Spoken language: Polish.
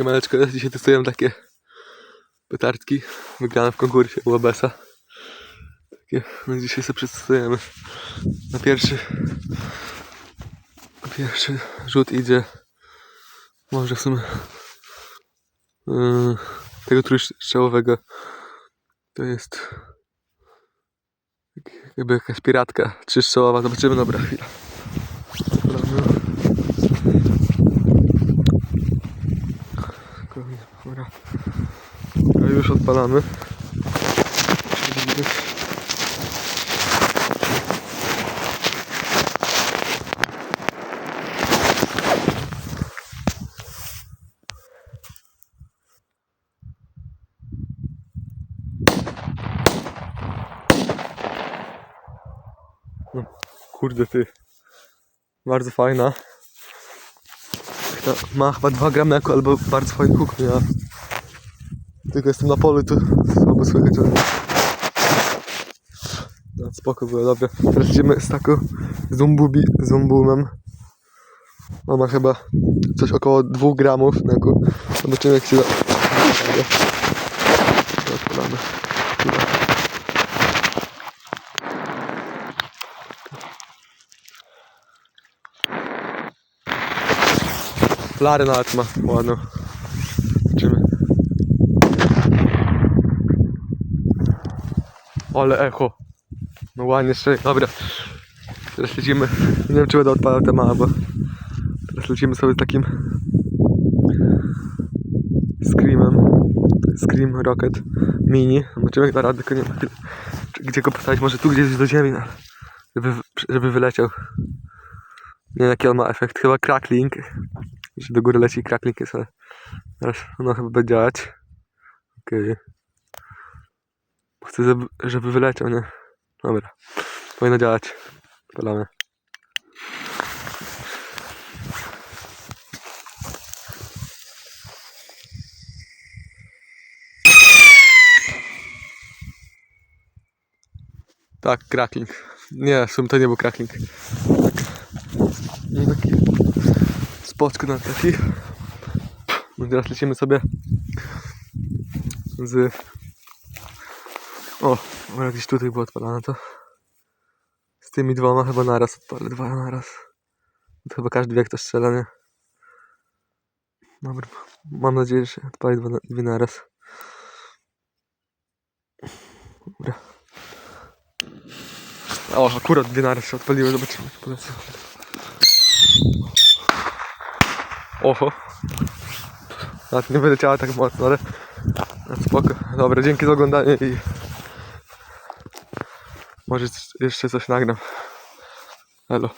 Siemaneczko, dzisiaj testujemy takie petardki wygrane w konkursie u Obesa. Takie, no dzisiaj sobie przetestujemy. Na pierwszy, na pierwszy rzut idzie może w sumie yy, tego trójstrzałowego. To jest jak- jakby jakaś piratka trzystrzałowa. Zobaczymy, dobra chwila. Dobra. Dobra. A już odpalamy. No, kurde ty. Bardzo fajna. Ma chyba 2 gramy jako albo bardzo fajny huk miała. Tylko jestem na polu, to słabo słychać, ale... No, spoko było, dobra. Teraz idziemy z taką zumbubi, zumbumem. On ma chyba coś około 2 gramów na ku. Zobaczymy jak się da. Odpalamy. Flary nawet ma ładną. Zobaczymy. Ale echo. No ładnie strzeli. Dobra. Teraz lecimy. Nie wiem czy będę odpalał te małe, bo teraz lecimy sobie z takim Screamem. Scream Rocket Mini. Zobaczymy jak da radę, tylko nie wiem gdzie go postawić. Może tu gdzieś do ziemi, no. żeby, żeby wyleciał. Nie wiem jaki on ma efekt. Chyba crackling. Że do góry leci crackling jest, ale teraz ono chyba będzie działać. Okej. Chcę, żeby, wyleciał, nie? Dobra. Powinno działać. Polamy. Tak, crackling. Nie, w sumie to nie był crackling. Tak. No taki spoczko na taki. No teraz lecimy sobie z... O, dobra, gdzieś tutaj było odpalane to. Z tymi dwoma chyba naraz odpalę, dwa naraz. To chyba każdy wie jak to strzela, nie? Dobra, mam nadzieję, że odpali dwa, dwie naraz. Dobra. O, akurat dwie naraz się odpaliły, zobaczymy. jak polecą. Oho. Nawet nie wyleciała tak mocno, ale ale spoko. Dobra, dzięki za oglądanie i może jeszcze coś nagram. Elo.